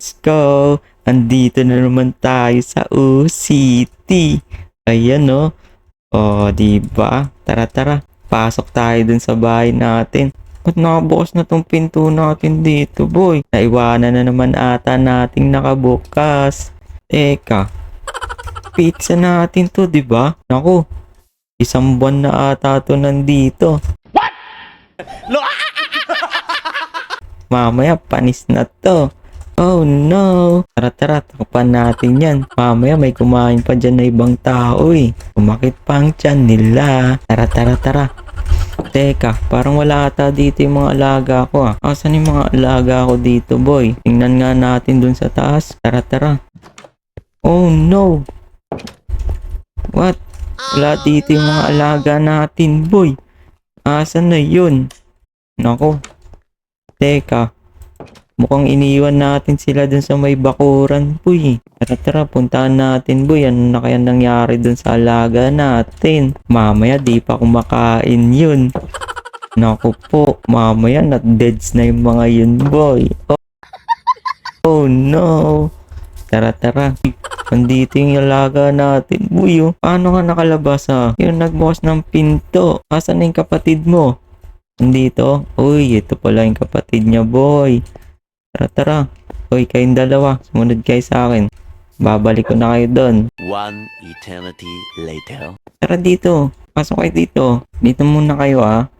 let's go! Andito na naman tayo sa U City. Ayan no. O, di ba? Tara tara. Pasok tayo dun sa bahay natin. Ba't nakabukas na tong pinto natin dito, boy? Naiwanan na naman ata nating nakabukas. Eka. Pizza natin to, di ba? Naku. Isang buwan na ata to nandito. Mamaya, panis na to. Oh no! Tara tara, takpan natin yan. Mamaya may kumain pa dyan na ibang tao eh. Kumakit pa ang tiyan nila. Tara tara tara. Teka, parang wala ata dito yung mga alaga ko ah. Asan yung mga alaga ko dito boy? Tingnan nga natin dun sa taas. Tara tara. Oh no! What? Wala dito yung mga alaga natin boy. Asan na yun? Nako. Teka, mukhang iniwan natin sila dun sa may bakuran, boy. Tara tara, puntahan natin, boy. Ano na kaya nangyari dun sa alaga natin? Mamaya di pa kumakain yun. Naku po, mamaya not deads na yung mga yun, boy. Oh, oh no. Tara tara. Nandito yung alaga natin. Boy, oh. Paano ka nakalabas, ha? Yung nagbukas ng pinto. Asan na yung kapatid mo? Nandito? Uy, ito pala yung kapatid niya, boy. Tara, tara. Uy, kayong dalawa. Sumunod kayo sa akin. Babalik ko na kayo doon. One eternity later. Tara dito. Pasok kayo dito. Dito muna kayo, ah.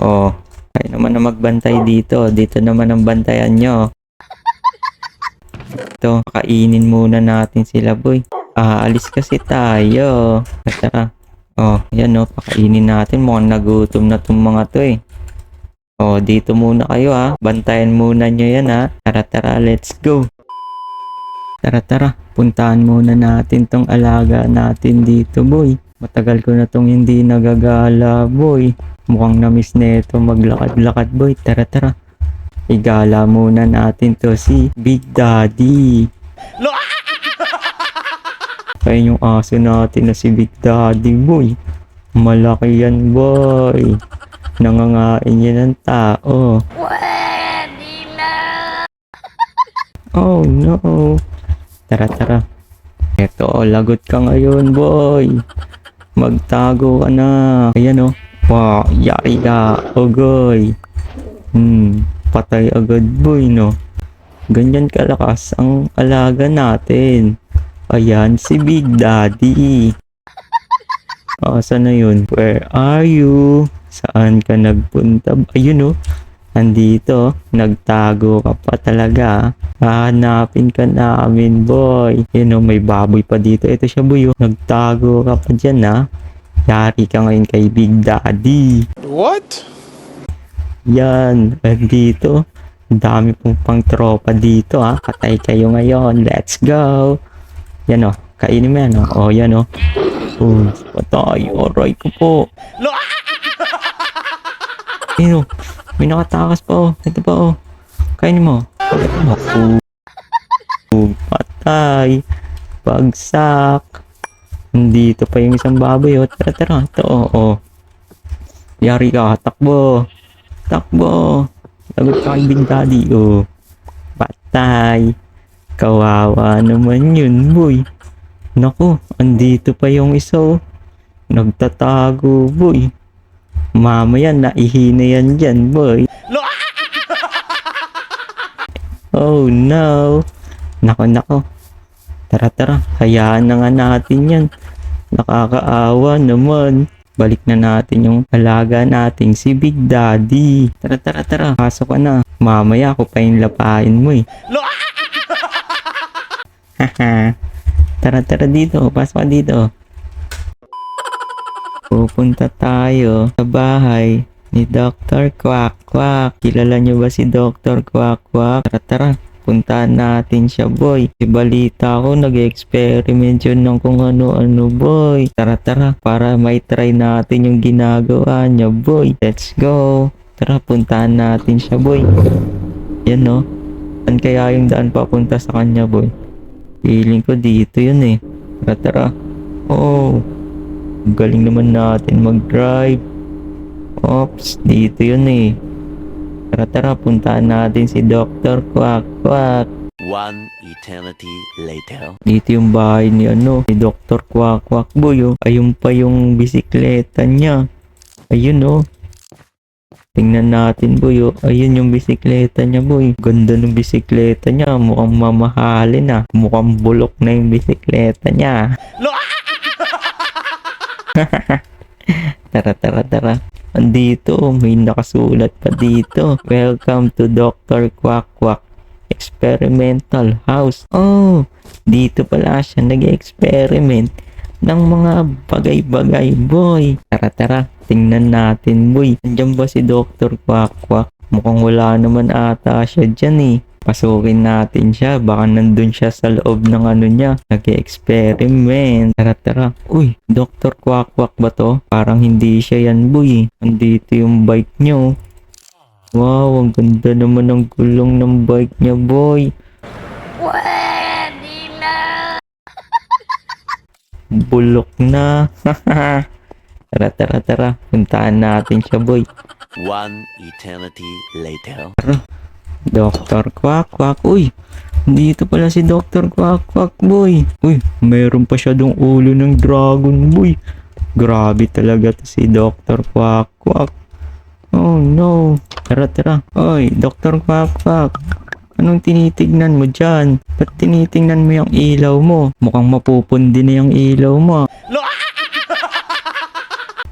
Oh, kayo naman na magbantay dito. Dito naman ang bantayan nyo. Ito, kainin muna natin sila, boy. Aalis kasi tayo. Tara. Oh, yan oh, pakainin natin. Mukhang nagutom na tong mga to eh. Oh, dito muna kayo ha. Bantayan muna nyo yan ha. Tara tara, let's go. Tara tara, puntahan muna natin tong alaga natin dito boy. Matagal ko na tong hindi nagagala boy. Mukhang na-miss nito maglakad-lakad boy. Tara tara. Igala muna natin to si Big Daddy. Kaya yung aso natin na si Big Daddy boy. Malaki yan boy. Nangangain yan ng tao. Oh no. Tara tara. Eto, lagot ka ngayon boy. Magtago ka na. Ayan oh. Wow, yari ka. Ogoy. Hmm, patay agad boy no. Ganyan kalakas ang alaga natin. Ayan, si Big Daddy. Asa na yun? Where are you? Saan ka nagpunta? Ayun oh. Andito, nagtago ka pa talaga. Hahanapin ka namin, boy. Yun oh, may baboy pa dito. Ito siya, boy. Oh. Nagtago ka pa dyan, ha? Yari ka ngayon kay Big Daddy. What? Yan, andito. Ang dami pong pang tropa dito, ha? Patay kayo ngayon. Let's go. Yan oh, kainin mo yan oh. Oh, yan oh. Oh, patay. Aray ko po. Ayun oh. May nakatakas pa oh. Ito pa oh. Kainin mo. Ako. Oh, patay. Bagsak. Nandito pa yung isang baboy oh. Tara tara. Ito oh. oh. Yari ka. Takbo. Takbo. Lagot ka kay Big Daddy oh. Patay. Kawawa naman yun, boy. Naku, andito pa yung isa, oh. Nagtatago, boy. Mamaya, naihina yan dyan, boy. Oh, no. Nako, nako. Tara, tara. Hayaan na nga natin yan. Nakakaawa naman. Balik na natin yung alaga nating si Big Daddy. Tara, tara, tara. Pasok ka na. Mamaya ako pa yung lapain mo eh. Haha. tara tara dito, pasok dito. Pupunta tayo sa bahay ni Dr. Quack Quack. Kilala niyo ba si Dr. Quack Quack? Tara tara, puntahan natin siya boy. Si balita ko nag-experiment yun ng kung ano-ano boy. Tara tara, para may try natin yung ginagawa niya boy. Let's go. Tara, puntahan natin siya boy. Yan no. Saan kaya yung daan papunta sa kanya boy? Feeling ko dito yun eh. Tara tara. Oh. Galing naman natin mag-drive. Ops, dito yun eh. Tara tara, puntahan natin si Dr. Quack Quack. One eternity later. Dito yung bahay ni ano, ni Dr. Kwak Kwak Boy oh. Ayun pa yung bisikleta niya. Ayun oh. Tingnan natin boy oh. Ayun yung bisikleta niya boy. Ganda ng bisikleta niya. Mukhang mamahalin ah. Mukhang bulok na yung bisikleta niya. tara tara tara. Andito, oh, may nakasulat pa dito. Welcome to Dr. Kwak Kwak Experimental House. Oh, dito pala siya nag-experiment ng mga bagay-bagay, boy. Tara tara, tingnan natin, boy. Nandiyan ba si Dr. Kwak Kwak? Mukhang wala naman ata siya dyan eh. Pasukin natin siya. Baka nandun siya sa loob ng ano niya. Nag-experiment. Tara, tara. Uy, Dr. Kwak Kwak ba to? Parang hindi siya yan, boy. Andito yung bike niyo. Wow, ang ganda naman ng gulong ng bike niya, boy. Bulok na. tara, tara, tara. Puntaan natin siya, boy. One eternity later. Dr. Quack Quack. Uy, dito pala si Dr. Quack Quack, boy. Uy, mayroon pa siya dong ulo ng dragon, boy. Grabe talaga to si Dr. Quack Quack. Oh no. Tara, tara. Oy, Dr. Quack Quack. Anong tinitignan mo dyan? Ba't tinitingnan mo yung ilaw mo? Mukhang mapupundi na yung ilaw mo.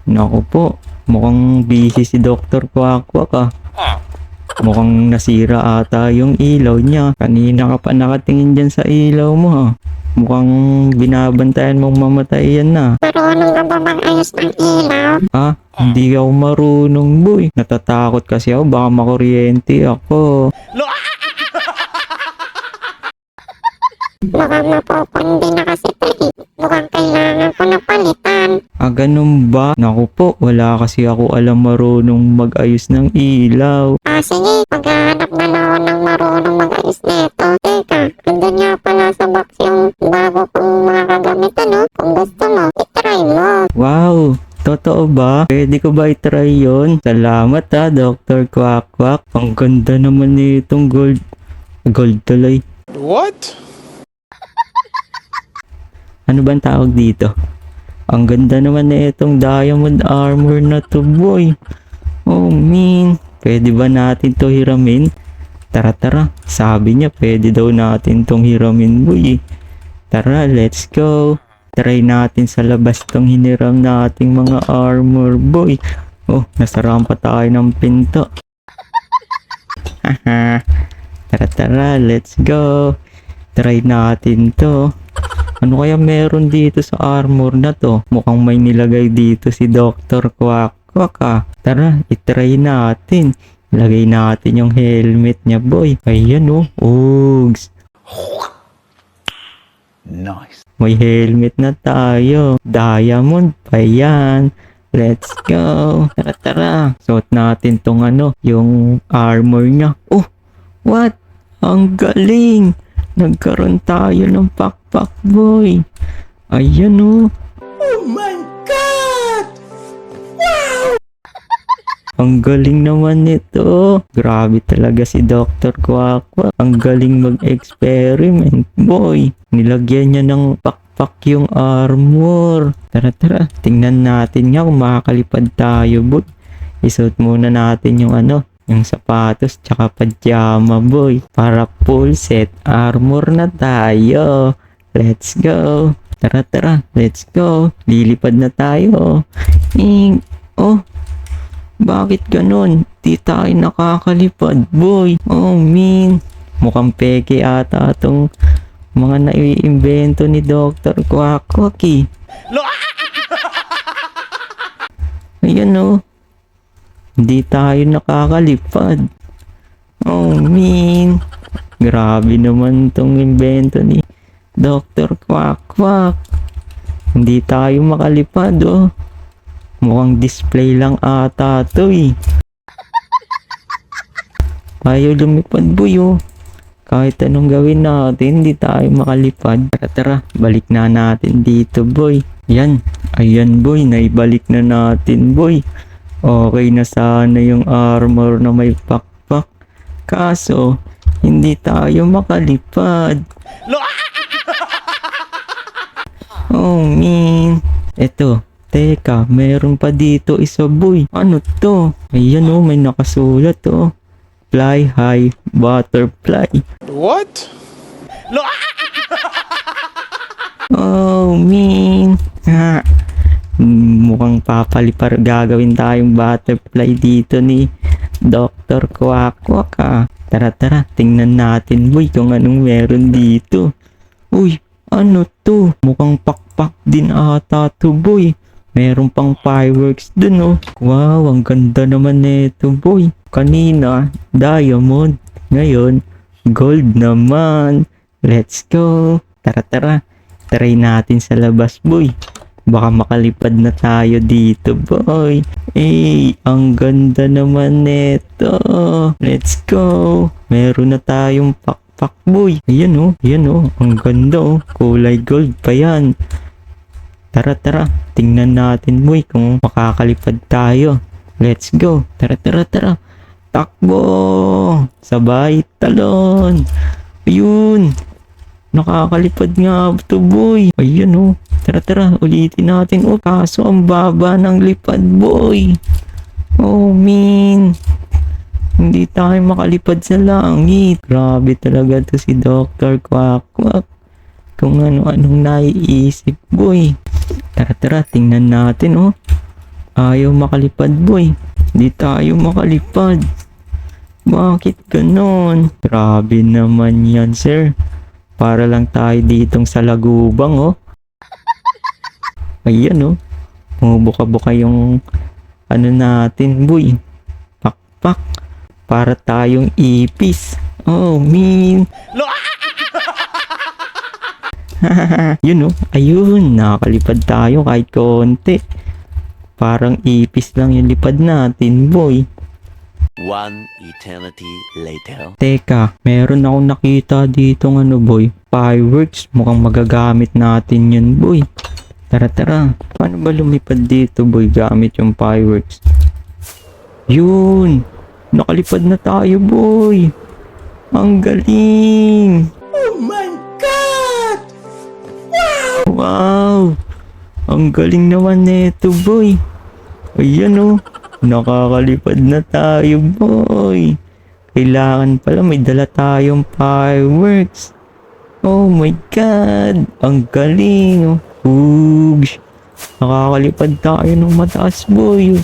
Naku po, mukhang busy si Dr. Quack ah. Mukhang nasira ata yung ilaw niya. Kanina ka pa nakatingin dyan sa ilaw mo ha. Mukhang binabantayan mong mamatay yan na. Marunong ka ba mag-ayos ng ilaw? Ha? Hindi ako marunong boy. Natatakot kasi ako baka makuryente ako. Mukhang mapupundi na kasi eh. Mukhang kailangan ko na palitan. Ah, ganun ba? Naku po, wala kasi ako alam marunong mag-ayos ng ilaw. Ah, sige. Maghahanap na lang ako ng marunong mag-ayos nito. Teka, andun nga pala sa box yung bago kong mga kagamitan, no? Kung gusto mo, itry mo. Wow! Totoo ba? Pwede ko ba itry yun? Salamat ha, Dr. Quack Quack. Ang ganda naman nitong gold. Gold tuloy. What? Ano bang tawag dito? Ang ganda naman na itong diamond armor na to boy. Oh man, pwede ba natin to hiramin? Tara tara, sabi niya pwede daw natin tong hiramin boy. Tara, let's go. Try natin sa labas tong hiniram nating mga armor boy. Oh, nasaraan pa tayo ng pinto. Haha. tara tara, let's go. Try natin to. Ano kaya meron dito sa armor na to? Mukhang may nilagay dito si Dr. Quack Quack ah. Tara, itry natin. Lagay natin yung helmet niya boy. Ayan oh. Ugs. Nice. May helmet na tayo. Diamond pa yan. Let's go. Tara, tara. Suot natin tong ano, yung armor niya. Oh, what? Ang galing. Nagkaroon tayo ng pakpak boy. Ayan oh. Ang galing naman nito. Grabe talaga si Dr. Quackwa. Ang galing mag-experiment, boy. Nilagyan niya ng pakpak yung armor. Tara, tara. Tingnan natin nga kung makakalipad tayo, boy. Isuot muna natin yung ano, yung sapatos tsaka pajama, boy. Para full set armor na tayo. Let's go. Tara, tara. Let's go. Lilipad na tayo. Ing. Oh, bakit ganun? Di tayo nakakalipad, boy. Oh, man. Mukhang peke ata itong mga naiimbento ni Dr. Kwakwaki. Ayan oh. Hindi tayo nakakalipad. Oh, man. Grabe naman tong invento ni Dr. Kwakwak. Hindi tayo makalipad, oh. Mukhang display lang ata to eh. Ayaw lumipad boy oh. Kahit anong gawin natin, hindi tayo makalipad. Tara tara, balik na natin dito boy. Yan, ayan boy, naibalik na natin boy. Okay na sana yung armor na may pakpak. Kaso, Hindi tayo makalipad. Oh, man. Eto, teka, meron pa dito isa boy. Ano to? Ayan oh, may nakasulat oh. Fly high, butterfly. What? Oh, man. Papalipar gagawin tayong butterfly dito ni Dr. Kwakwak ah. Tara tara, tingnan natin boy kung anong meron dito. Uy, ano to? Mukhang pakpak din ata to boy. Meron pang fireworks dun oh. Wow, ang ganda naman nito boy. Kanina, diamond. Ngayon, gold naman. Let's go. Tara tara. Try natin sa labas boy. Baka makalipad na tayo dito boy. Eh, ang ganda naman nito. Let's go. Meron na tayong pakpak boy. Ayan oh, ayan oh. Ang ganda oh. Kulay gold pa yan. Tara tara, tingnan natin boy kung makakalipad tayo. Let's go. Tara tara tara. Takbo! Sabay talon! Ayun! Nakakalipad nga to boy. Ayan oh. Tara tara, ulitin natin. Oh, kaso ang baba ng lipad boy. Oh man. Hindi tayo makalipad sa langit. Grabe talaga to si Dr. Quack Quack. Kung ano-anong naiisip boy. Tara tara, tingnan natin oh. Ayaw makalipad boy. Hindi tayo makalipad. Bakit ganon? Grabe naman yan sir. Para lang tayo ditong sa lagubang oh. Ayan oh. Bumubuka-buka yung ano natin boy. Pakpak. Para tayong ipis. Oh man. Yun oh. Ayun. Nakakalipad tayo kahit konti. Parang ipis lang yung lipad natin boy. One eternity later. Teka, meron akong nakita dito ng ano boy. Fireworks, mukhang magagamit natin yun boy. Tara tara, paano ba lumipad dito boy gamit yung fireworks? Yun, nakalipad na tayo boy. Ang galing. Oh my God! Wow! Wow! Ang galing naman neto boy. Ayan oh. Nakakalipad na tayo, boy. Kailangan pala may dala tayong fireworks. Oh my God! Ang galing! oh. Hugs! Nakakalipad tayo ng mataas, boy.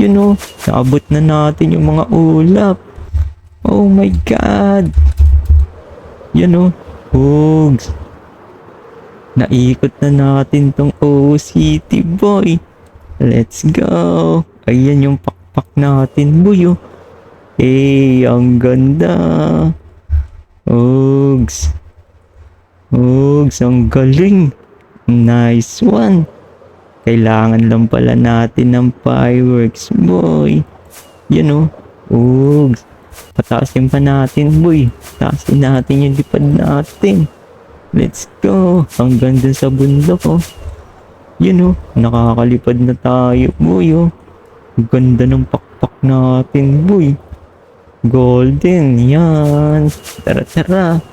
You know, naabot na natin yung mga ulap. Oh my God! Yan oh. Hugs! Naikot na natin tong O City, boy. Let's go! Ayan yung pakpak natin, boy, oh. Eh, ang ganda. Ugs. Ugs, ang galing. Nice one. Kailangan lang pala natin ng fireworks, boy. Yan, oh. Ugs. Pataasin pa natin, boy. Pataasin natin yung lipad natin. Let's go. Ang ganda sa bundok, oh. Yan, oh. Nakakalipad na tayo, boy, oh. Ganda ng pakpak natin, boy. Golden, yan. Tara, tara.